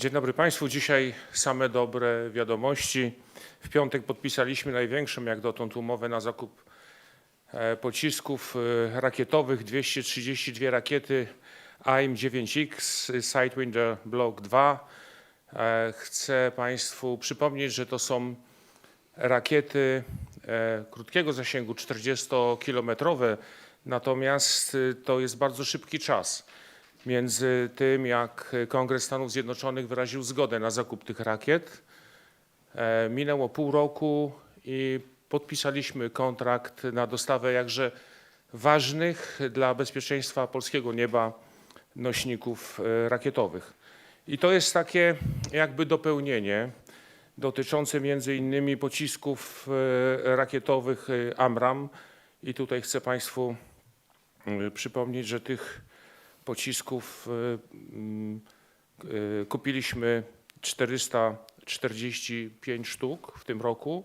Dzień dobry Państwu. Dzisiaj same dobre wiadomości. W piątek podpisaliśmy największą jak dotąd umowę na zakup e, pocisków e, rakietowych. 232 rakiety AIM-9X Sidewinder Block 2. E, Chcę Państwu przypomnieć, że to są rakiety krótkiego zasięgu, 40-kilometrowe, natomiast to jest bardzo szybki czas między tym, jak Kongres Stanów Zjednoczonych wyraził zgodę na zakup tych rakiet. E, Minęło pół roku i podpisaliśmy kontrakt na dostawę jakże ważnych dla bezpieczeństwa polskiego nieba nośników e, rakietowych. I to jest takie jakby dopełnienie dotyczące między innymi pocisków e, rakietowych AMRAM. I tutaj chcę Państwu przypomnieć, że tych pocisków e, mm, e, kupiliśmy 445 sztuk w tym roku,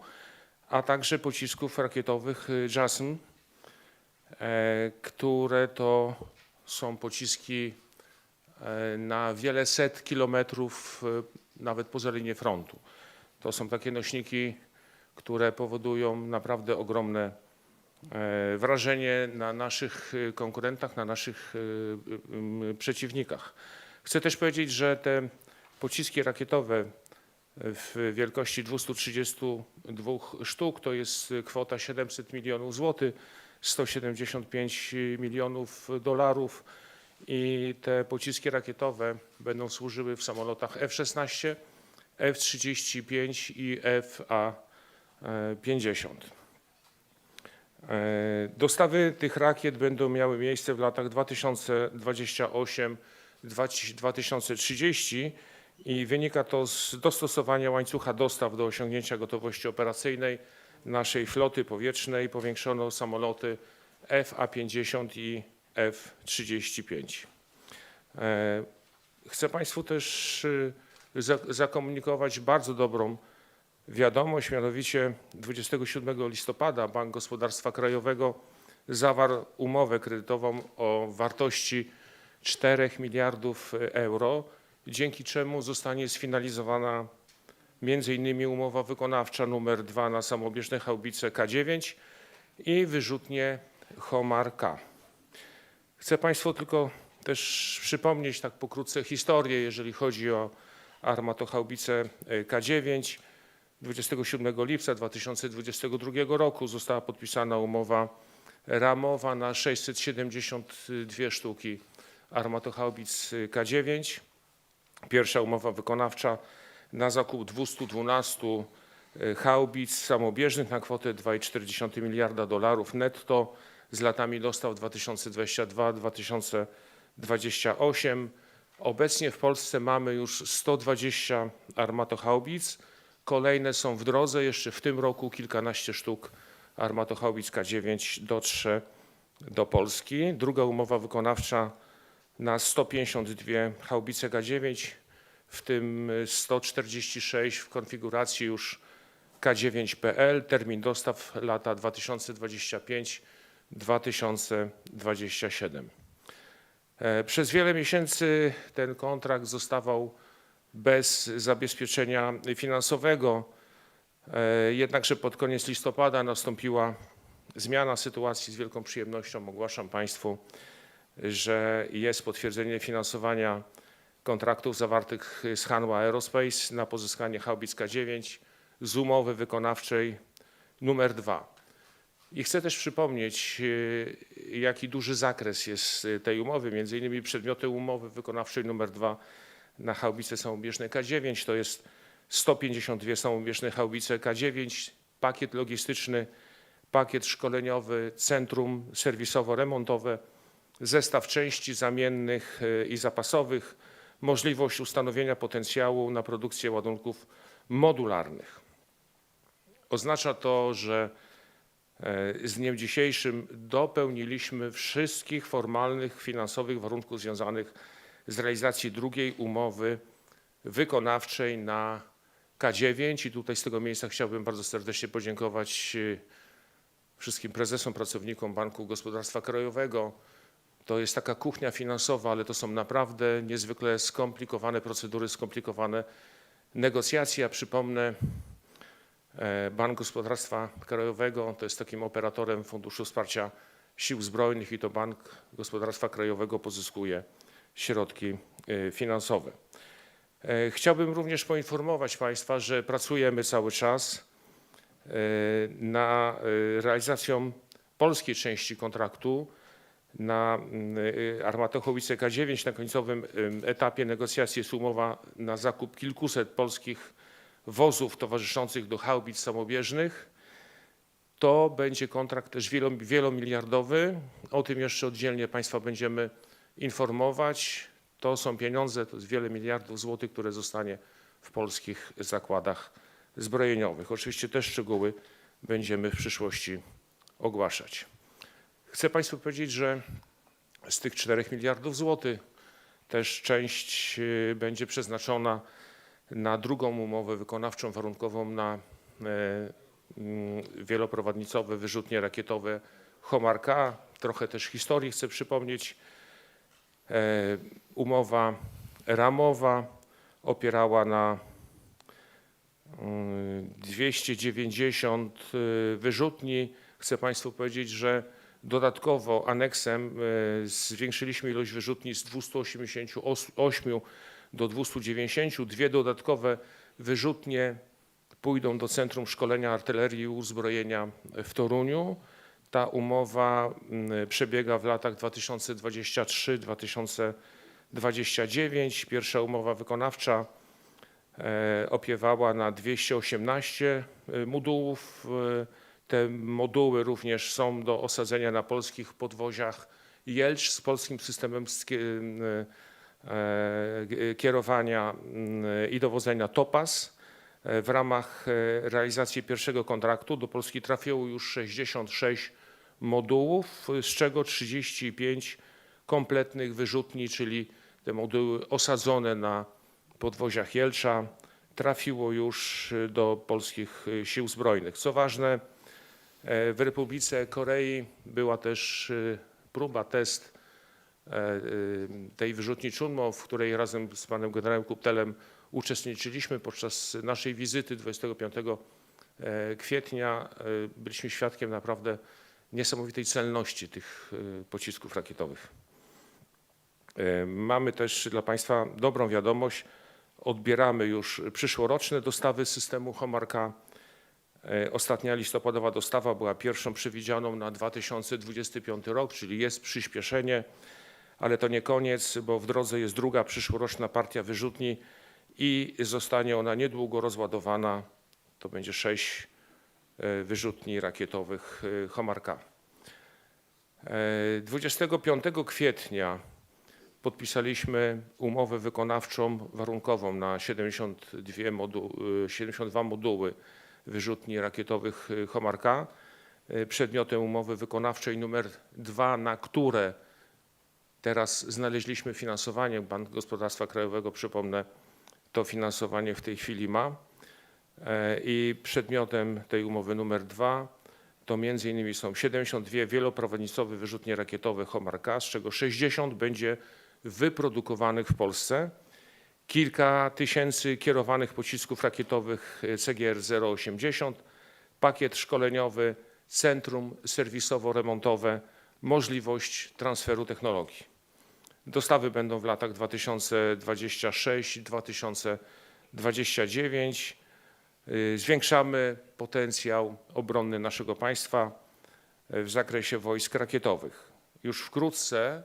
a także pocisków rakietowych e, JASM, e, które to są pociski e, na wiele set kilometrów, nawet poza linię frontu. To są takie nośniki, które powodują naprawdę ogromne wrażenie na naszych e, konkurentach, na naszych e, przeciwnikach. Chcę też powiedzieć, że te pociski rakietowe w wielkości 232 sztuk to jest kwota 700 milionów złotych, 175 milionów dolarów i te pociski rakietowe będą służyły w samolotach F-16, F-35 i F-A-50. E, Dostawy tych rakiet będą miały miejsce w latach 2028-2030 i wynika to z dostosowania łańcucha dostaw do osiągnięcia gotowości operacyjnej naszej floty powietrznej. Powiększono samoloty FA-50 i F-35. E, Chcę Państwu też y, za- zakomunikować bardzo dobrą wiadomość, mianowicie 27 listopada Bank Gospodarstwa Krajowego zawarł umowę kredytową o wartości 4 miliardów euro, dzięki czemu zostanie sfinalizowana między innymi umowa wykonawcza numer 2 na samobieżne haubice K9 i wyrzutnie Homar K. Chcę Państwu tylko też przypomnieć tak pokrótce historię, jeżeli chodzi o armatochaubice e, K9. 27 lipca 2022 roku została podpisana umowa ramowa na 672 sztuki armatochaubic K9. Pierwsza umowa wykonawcza na zakup 212 haubic samobieżnych na kwotę 2,4 miliarda dolarów netto z latami dostaw 2022-2028. Obecnie w Polsce mamy już 120 armatochaubic. Kolejne są w drodze. Jeszcze w tym roku kilkanaście sztuk armatochaubic K9 dotrze do Polski. Druga umowa wykonawcza na 152 haubice K9, w tym 146 w konfiguracji już K9PL. Termin dostaw lata 2025-2027. E, Przez wiele miesięcy ten kontrakt zostawał bez zabezpieczenia finansowego. E, Jednakże pod koniec listopada nastąpiła zmiana sytuacji. Z wielką przyjemnością ogłaszam Państwu, że jest potwierdzenie finansowania kontraktów zawartych z Hanwha Aerospace na pozyskanie haubic K9 z umowy wykonawczej numer 2. I chcę też przypomnieć, e, jaki duży zakres jest e, tej umowy. Między innymi przedmiotem umowy wykonawczej numer 2 na haubice samobieżne K9 to jest 152 samobieżne haubice K9, pakiet logistyczny, pakiet szkoleniowy, centrum serwisowo-remontowe, zestaw części zamiennych e, i zapasowych, możliwość ustanowienia potencjału na produkcję ładunków modularnych. Oznacza to, że e, z dniem dzisiejszym dopełniliśmy wszystkich formalnych, finansowych warunków związanych z realizacji drugiej umowy wykonawczej na K9 i tutaj z tego miejsca chciałbym bardzo serdecznie podziękować e, wszystkim prezesom, pracownikom Banku Gospodarstwa Krajowego, To jest taka kuchnia finansowa, ale to są naprawdę niezwykle skomplikowane procedury, skomplikowane negocjacje. Ja przypomnę, e, Bank Gospodarstwa Krajowego to jest takim operatorem Funduszu Wsparcia Sił Zbrojnych i to Bank Gospodarstwa Krajowego pozyskuje środki e, finansowe. E, Chciałbym również poinformować Państwa, że pracujemy cały czas e, na e, realizacją polskiej części kontraktu na mm, e, armatę Howice K9. Na końcowym etapie negocjacji jest umowa na zakup kilkuset polskich wozów towarzyszących do haubic samobieżnych. To będzie kontrakt też wielo- wielomiliardowy. O tym jeszcze oddzielnie Państwa będziemy informować. To są pieniądze, to jest wiele miliardów złotych, które zostanie w polskich zakładach zbrojeniowych. Oczywiście te szczegóły będziemy w przyszłości ogłaszać. Chcę Państwu powiedzieć, że z tych 4 miliardów złotych też część y, będzie przeznaczona na drugą umowę wykonawczą warunkową na e, mm, wieloprowadnicowe wyrzutnie rakietowe Homarka. Trochę też historii chcę przypomnieć. E, Umowa ramowa opierała na mm, 290 y, wyrzutni. Chcę Państwu powiedzieć, że dodatkowo aneksem y, zwiększyliśmy ilość wyrzutni z 288 do 290. Dwie dodatkowe wyrzutnie pójdą do Centrum Szkolenia Artylerii i Uzbrojenia w Toruniu. Ta umowa mm, przebiega w latach 2023-2029. Pierwsza umowa wykonawcza e, opiewała na 218 modułów. E, Te moduły również są do osadzenia na polskich podwoziach Jelcz z polskim systemem e, e, kierowania mm, i dowodzenia Topaz. E, W ramach e, realizacji pierwszego kontraktu do Polski trafiło już 66 modułów, z czego 35 kompletnych wyrzutni, czyli te moduły osadzone na podwoziach Jelcza, trafiło już e, do polskich sił zbrojnych. Co ważne, w Republice Korei była też próba, test tej wyrzutni Chunmo, w której razem z panem generałem Kuptelem uczestniczyliśmy podczas naszej wizyty 25 e, kwietnia. E, Byliśmy świadkiem naprawdę niesamowitej celności tych e, pocisków rakietowych. E, Mamy też dla Państwa dobrą wiadomość. Odbieramy już przyszłoroczne dostawy systemu Homarka. E, Ostatnia listopadowa dostawa była pierwszą przewidzianą na 2025 rok, czyli jest przyspieszenie, ale to nie koniec, bo w drodze jest druga przyszłoroczna partia wyrzutni i zostanie ona niedługo rozładowana. To będzie sześć e, wyrzutni rakietowych e, Homarka. E, 25 kwietnia podpisaliśmy umowę wykonawczą warunkową na 72, modu, e, 72 moduły wyrzutni rakietowych e, Homarka. E, Przedmiotem umowy wykonawczej numer dwa, na które teraz znaleźliśmy finansowanie, Bank Gospodarstwa Krajowego, przypomnę, to finansowanie w tej chwili ma. E, I przedmiotem tej umowy numer dwa to między innymi są 72 wieloprowadnicowe wyrzutnie rakietowe Homarka, z czego 60 będzie wyprodukowanych w Polsce. Kilka tysięcy kierowanych pocisków rakietowych CGR-080, pakiet szkoleniowy, centrum serwisowo-remontowe, możliwość transferu technologii. Dostawy będą w latach 2026-2029. Y, Zwiększamy potencjał obronny naszego państwa y, w zakresie wojsk rakietowych. Już wkrótce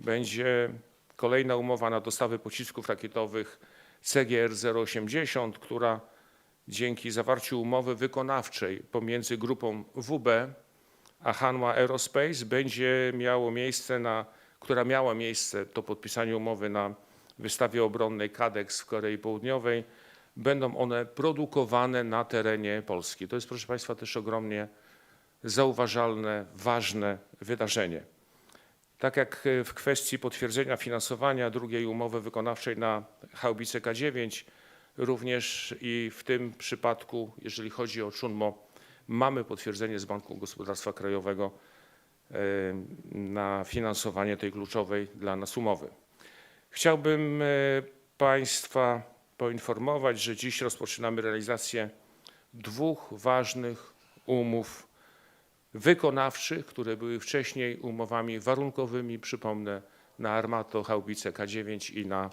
będzie kolejna umowa na dostawy pocisków rakietowych CGR-080, która dzięki zawarciu umowy wykonawczej pomiędzy grupą WB a Hanwha Aerospace będzie miało miejsce na, która miała miejsce to podpisanie umowy na wystawie obronnej KADEX w Korei Południowej. Będą one produkowane na terenie Polski. To jest, proszę Państwa, też ogromnie zauważalne, ważne wydarzenie. Tak jak e, w kwestii potwierdzenia finansowania drugiej umowy wykonawczej na haubicę K9, również i w tym przypadku, jeżeli chodzi o Chunmo, mamy potwierdzenie z Banku Gospodarstwa Krajowego na finansowanie tej kluczowej dla nas umowy. Chciałbym e, Państwa poinformować, że dziś rozpoczynamy realizację dwóch ważnych umów wykonawczych, które były wcześniej umowami warunkowymi, przypomnę, na Armato, Haubice K9 i na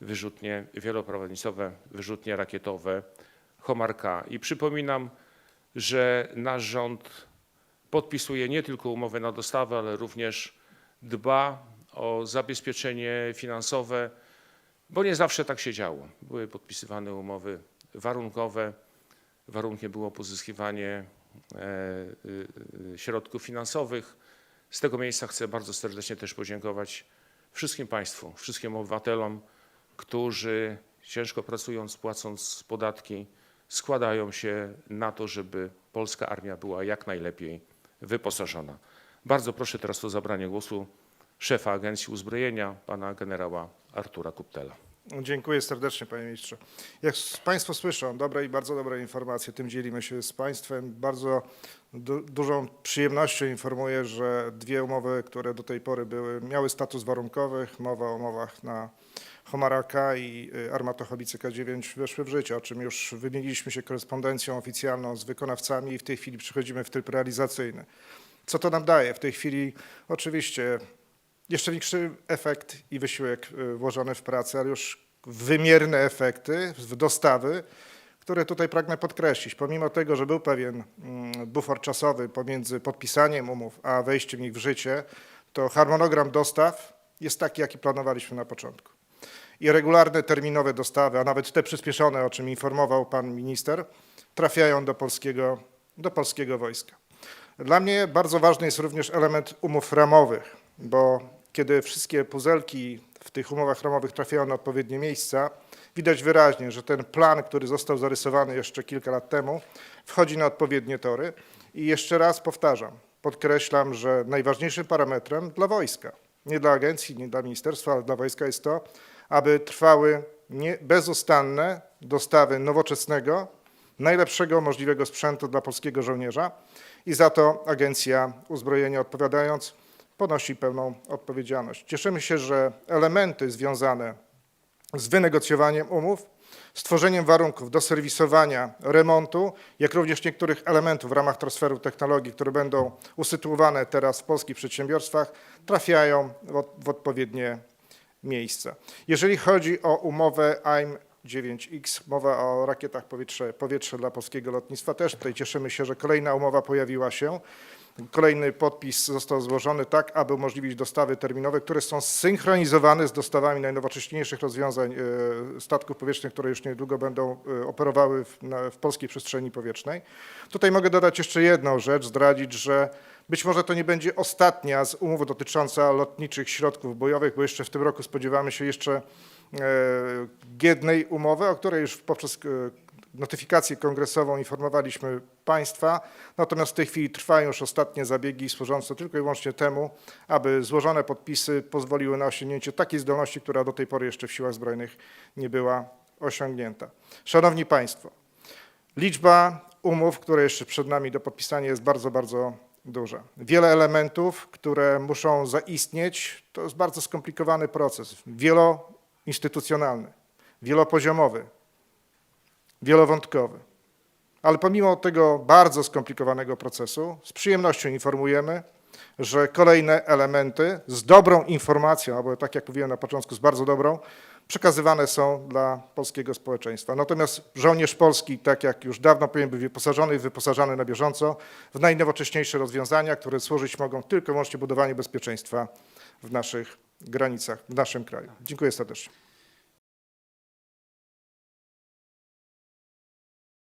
wyrzutnie wieloprowadnicowe, wyrzutnie rakietowe Homarka. I przypominam, że nasz rząd podpisuje nie tylko umowę na dostawę, ale również dba o zabezpieczenie finansowe, bo nie zawsze tak się działo. Były podpisywane umowy warunkowe, warunkiem było pozyskiwanie e, y, y, środków finansowych. Z tego miejsca chcę bardzo serdecznie też podziękować wszystkim Państwu, wszystkim obywatelom, którzy ciężko pracując, płacąc podatki, składają się na to, żeby polska armia była jak najlepiej wyposażona. Bardzo proszę teraz o zabranie głosu szefa Agencji Uzbrojenia, pana generała Artura Kuptela. Dziękuję serdecznie, panie ministrze. Jak państwo słyszą, dobre i bardzo dobre informacje, tym dzielimy się z państwem. Bardzo du dużą przyjemnością informuję, że dwie umowy, które do tej pory były, miały status warunkowych, mowa o umowach na Homaraka i y, Armatochowice K9 weszły w życie, o czym już wymieniliśmy się korespondencją oficjalną z wykonawcami i w tej chwili przechodzimy w tryb realizacyjny. Co to nam daje? W tej chwili oczywiście jeszcze większy efekt i wysiłek y, włożony w pracę, ale już wymierne efekty w dostawy, które tutaj pragnę podkreślić. Pomimo tego, że był pewien mm, bufor czasowy pomiędzy podpisaniem umów a wejściem ich w życie, to harmonogram dostaw jest taki, jaki planowaliśmy na początku. I regularne terminowe dostawy, a nawet te przyspieszone, o czym informował pan minister, trafiają do polskiego, do polskiego wojska. Dla mnie bardzo ważny jest również element umów ramowych, bo kiedy wszystkie puzelki w tych umowach ramowych trafiają na odpowiednie miejsca, widać wyraźnie, że ten plan, który został zarysowany jeszcze kilka lat temu, wchodzi na odpowiednie tory. I jeszcze raz powtarzam, podkreślam, że najważniejszym parametrem dla wojska, nie dla agencji, nie dla ministerstwa, ale dla wojska jest to, aby trwały nie, bezustanne dostawy nowoczesnego, najlepszego możliwego sprzętu dla polskiego żołnierza i za to Agencja Uzbrojenia odpowiadając ponosi pełną odpowiedzialność. Cieszymy się, że elementy związane z wynegocjowaniem umów, stworzeniem warunków do serwisowania, remontu, jak również niektórych elementów w ramach transferu technologii, które będą usytuowane teraz w polskich przedsiębiorstwach, trafiają w, od- w odpowiednie miejsca. Jeżeli chodzi o umowę AIM 9X, mowa o rakietach powietrze, powietrze dla polskiego lotnictwa, też tutaj cieszymy się, że kolejna umowa pojawiła się. Kolejny podpis został złożony tak, aby umożliwić dostawy terminowe, które są zsynchronizowane z dostawami najnowocześniejszych rozwiązań e, statków powietrznych, które już niedługo będą e, operowały w, w polskiej przestrzeni powietrznej. Tutaj mogę dodać jeszcze jedną rzecz, zdradzić, że być może to nie będzie ostatnia z umów dotycząca lotniczych środków bojowych, bo jeszcze w tym roku spodziewamy się jeszcze e, jednej umowy, o której już poprzez e, notyfikację kongresową informowaliśmy Państwa, natomiast w tej chwili trwają już ostatnie zabiegi służące tylko i wyłącznie temu, aby złożone podpisy pozwoliły na osiągnięcie takiej zdolności, która do tej pory jeszcze w siłach zbrojnych nie była osiągnięta. Szanowni Państwo, liczba umów, które jeszcze przed nami do podpisania jest bardzo, bardzo duża. Wiele elementów, które muszą zaistnieć, to jest bardzo skomplikowany proces, wieloinstytucjonalny, wielopoziomowy, wielowątkowy. Ale pomimo tego bardzo skomplikowanego procesu, z przyjemnością informujemy, że kolejne elementy z dobrą informacją, albo tak jak mówiłem na początku, z bardzo dobrą, przekazywane są dla polskiego społeczeństwa. Natomiast żołnierz polski, tak jak już dawno powinien być wyposażony i wyposażany na bieżąco w najnowocześniejsze rozwiązania, które służyć mogą tylko i wyłącznie budowaniu bezpieczeństwa w naszych granicach, w naszym kraju. Dziękuję serdecznie.